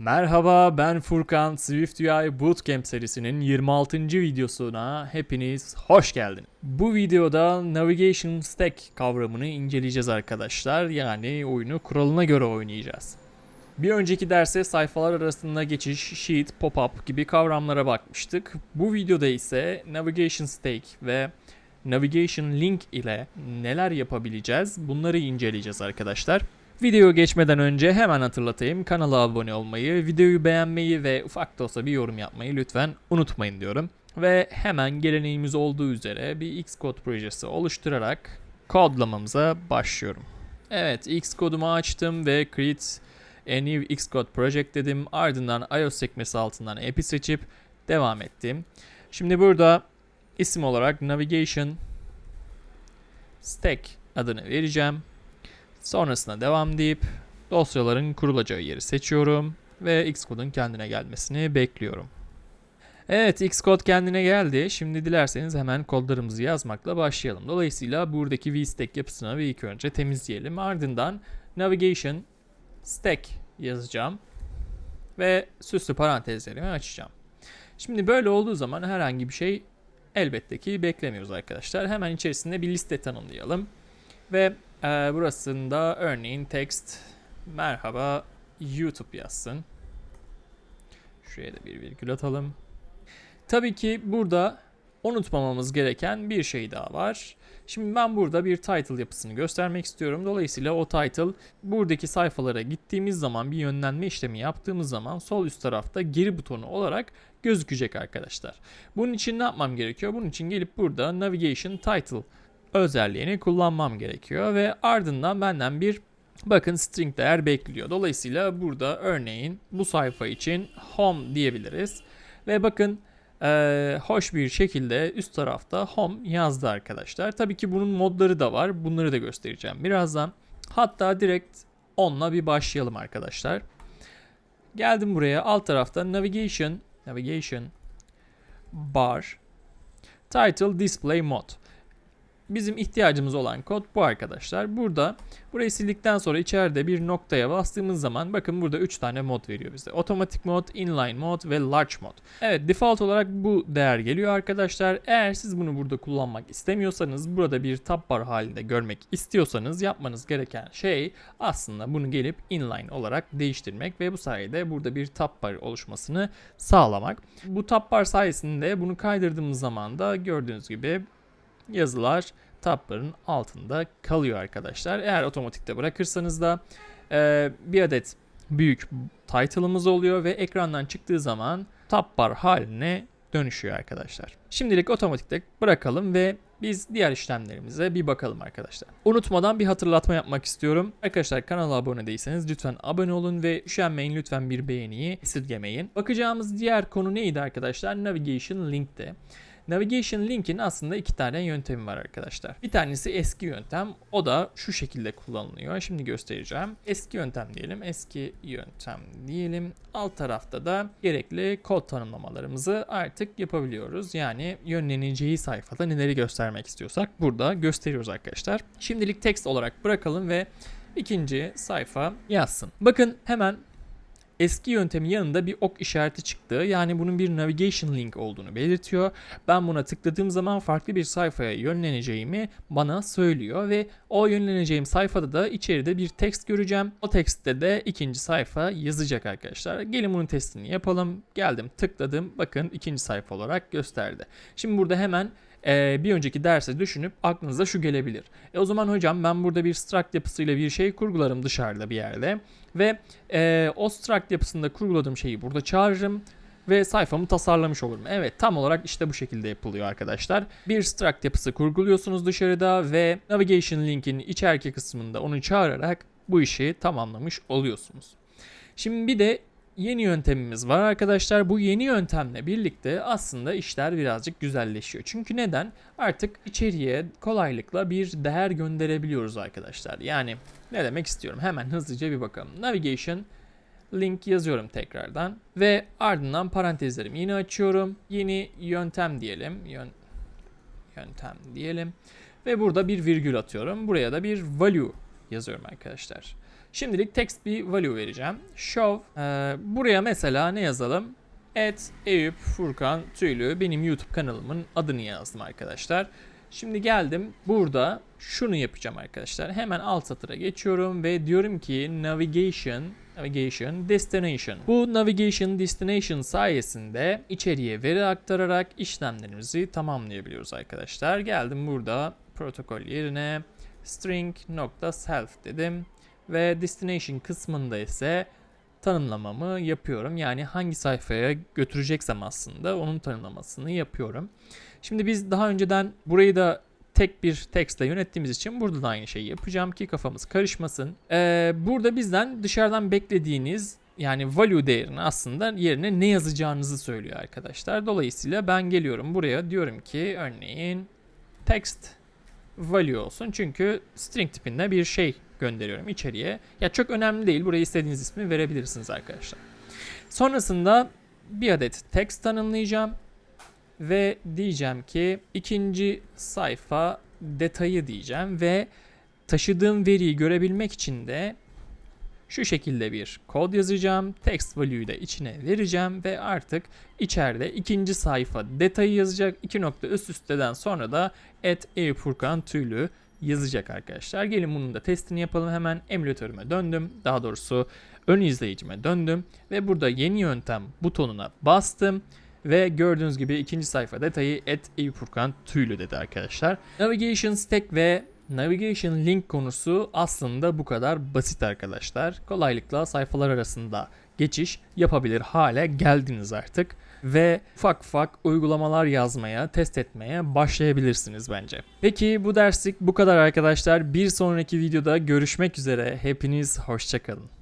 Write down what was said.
Merhaba ben Furkan Swift UI Bootcamp serisinin 26. videosuna hepiniz hoş geldiniz. Bu videoda Navigation Stack kavramını inceleyeceğiz arkadaşlar. Yani oyunu kuralına göre oynayacağız. Bir önceki derse sayfalar arasında geçiş, sheet, pop-up gibi kavramlara bakmıştık. Bu videoda ise Navigation Stack ve Navigation Link ile neler yapabileceğiz bunları inceleyeceğiz arkadaşlar. Videoya geçmeden önce hemen hatırlatayım. Kanala abone olmayı, videoyu beğenmeyi ve ufak da olsa bir yorum yapmayı lütfen unutmayın diyorum. Ve hemen geleneğimiz olduğu üzere bir Xcode projesi oluşturarak kodlamamıza başlıyorum. Evet, Xcode'umu açtım ve create a new Xcode project dedim. Ardından iOS sekmesi altından app'i seçip devam ettim. Şimdi burada isim olarak navigation stack adını vereceğim. Sonrasında devam deyip dosyaların kurulacağı yeri seçiyorum ve Xcode'un kendine gelmesini bekliyorum. Evet Xcode kendine geldi. Şimdi dilerseniz hemen kodlarımızı yazmakla başlayalım. Dolayısıyla buradaki vstack yapısını bir ilk önce temizleyelim. Ardından navigation stack yazacağım ve süslü parantezlerimi açacağım. Şimdi böyle olduğu zaman herhangi bir şey elbette ki beklemiyoruz arkadaşlar. Hemen içerisinde bir liste tanımlayalım. Ve e, burasında örneğin text merhaba YouTube yazsın. Şuraya da bir virgül atalım. Tabii ki burada unutmamamız gereken bir şey daha var. Şimdi ben burada bir title yapısını göstermek istiyorum. Dolayısıyla o title buradaki sayfalara gittiğimiz zaman bir yönlenme işlemi yaptığımız zaman sol üst tarafta geri butonu olarak gözükecek arkadaşlar. Bunun için ne yapmam gerekiyor? Bunun için gelip burada navigation title özelliğini kullanmam gerekiyor ve ardından benden bir bakın string değer bekliyor. Dolayısıyla burada örneğin bu sayfa için home diyebiliriz. Ve bakın ee, hoş bir şekilde üst tarafta home yazdı arkadaşlar. Tabii ki bunun modları da var. Bunları da göstereceğim birazdan. Hatta direkt onunla bir başlayalım arkadaşlar. Geldim buraya alt tarafta navigation navigation bar title display mode bizim ihtiyacımız olan kod bu arkadaşlar. Burada burayı sildikten sonra içeride bir noktaya bastığımız zaman bakın burada 3 tane mod veriyor bize. Otomatik mod, inline mod ve large mod. Evet default olarak bu değer geliyor arkadaşlar. Eğer siz bunu burada kullanmak istemiyorsanız burada bir tab bar halinde görmek istiyorsanız yapmanız gereken şey aslında bunu gelip inline olarak değiştirmek ve bu sayede burada bir tab bar oluşmasını sağlamak. Bu tab bar sayesinde bunu kaydırdığımız zaman da gördüğünüz gibi yazılar tabların altında kalıyor arkadaşlar. Eğer otomatikte bırakırsanız da e, bir adet büyük title'ımız oluyor ve ekrandan çıktığı zaman tab bar haline dönüşüyor arkadaşlar. Şimdilik otomatikte bırakalım ve biz diğer işlemlerimize bir bakalım arkadaşlar. Unutmadan bir hatırlatma yapmak istiyorum. Arkadaşlar kanala abone değilseniz lütfen abone olun ve üşenmeyin lütfen bir beğeniyi esirgemeyin. Bakacağımız diğer konu neydi arkadaşlar? Navigation Link'te. Navigation Link'in aslında iki tane yöntemi var arkadaşlar. Bir tanesi eski yöntem. O da şu şekilde kullanılıyor. Şimdi göstereceğim. Eski yöntem diyelim. Eski yöntem diyelim. Alt tarafta da gerekli kod tanımlamalarımızı artık yapabiliyoruz. Yani yönleneceği sayfada neleri göstermek istiyorsak burada gösteriyoruz arkadaşlar. Şimdilik text olarak bırakalım ve ikinci sayfa yazsın. Bakın hemen eski yöntemin yanında bir ok işareti çıktı. Yani bunun bir navigation link olduğunu belirtiyor. Ben buna tıkladığım zaman farklı bir sayfaya yönleneceğimi bana söylüyor ve o yönleneceğim sayfada da içeride bir text göreceğim. O textte de ikinci sayfa yazacak arkadaşlar. Gelin bunun testini yapalım. Geldim tıkladım. Bakın ikinci sayfa olarak gösterdi. Şimdi burada hemen e, bir önceki derse düşünüp aklınıza şu gelebilir. E o zaman hocam ben burada bir struct yapısıyla bir şey kurgularım dışarıda bir yerde ve e, o struct yapısında kurguladığım şeyi burada çağırırım ve sayfamı tasarlamış olurum. Evet tam olarak işte bu şekilde yapılıyor arkadaşlar. Bir struct yapısı kurguluyorsunuz dışarıda ve navigation link'in içeriki kısmında onu çağırarak bu işi tamamlamış oluyorsunuz. Şimdi bir de yeni yöntemimiz var arkadaşlar. Bu yeni yöntemle birlikte aslında işler birazcık güzelleşiyor. Çünkü neden? Artık içeriye kolaylıkla bir değer gönderebiliyoruz arkadaşlar. Yani ne demek istiyorum? Hemen hızlıca bir bakalım. Navigation link yazıyorum tekrardan ve ardından parantezlerimi yine açıyorum. Yeni yöntem diyelim. Yön, yöntem diyelim. Ve burada bir virgül atıyorum. Buraya da bir value yazıyorum arkadaşlar. Şimdilik text bir value vereceğim. Show. Ee, buraya mesela ne yazalım? Et Eyüp Furkan Tüylü benim YouTube kanalımın adını yazdım arkadaşlar. Şimdi geldim burada şunu yapacağım arkadaşlar. Hemen alt satıra geçiyorum ve diyorum ki navigation navigation destination. Bu navigation destination sayesinde içeriye veri aktararak işlemlerimizi tamamlayabiliyoruz arkadaşlar. Geldim burada protokol yerine string nokta self dedim ve destination kısmında ise tanımlamamı yapıyorum. Yani hangi sayfaya götüreceksem aslında onun tanımlamasını yapıyorum. Şimdi biz daha önceden burayı da tek bir tekstle yönettiğimiz için burada da aynı şeyi yapacağım ki kafamız karışmasın. Ee, burada bizden dışarıdan beklediğiniz yani value değerini aslında yerine ne yazacağınızı söylüyor arkadaşlar. Dolayısıyla ben geliyorum buraya diyorum ki örneğin text value olsun. Çünkü string tipinde bir şey gönderiyorum içeriye. Ya çok önemli değil. Buraya istediğiniz ismi verebilirsiniz arkadaşlar. Sonrasında bir adet text tanımlayacağım ve diyeceğim ki ikinci sayfa detayı diyeceğim ve taşıdığım veriyi görebilmek için de şu şekilde bir kod yazacağım. Text value'yu da içine vereceğim ve artık içeride ikinci sayfa detayı yazacak. İki nokta üst üsteden sonra da et Furkan tüylü yazacak arkadaşlar. Gelin bunun da testini yapalım. Hemen emülatörüme döndüm. Daha doğrusu ön izleyicime döndüm ve burada yeni yöntem butonuna bastım. Ve gördüğünüz gibi ikinci sayfa detayı et Furkan tüylü dedi arkadaşlar. Navigation stack ve Navigation link konusu aslında bu kadar basit arkadaşlar. Kolaylıkla sayfalar arasında geçiş yapabilir hale geldiniz artık ve ufak ufak uygulamalar yazmaya, test etmeye başlayabilirsiniz bence. Peki bu derslik bu kadar arkadaşlar. Bir sonraki videoda görüşmek üzere. Hepiniz hoşçakalın.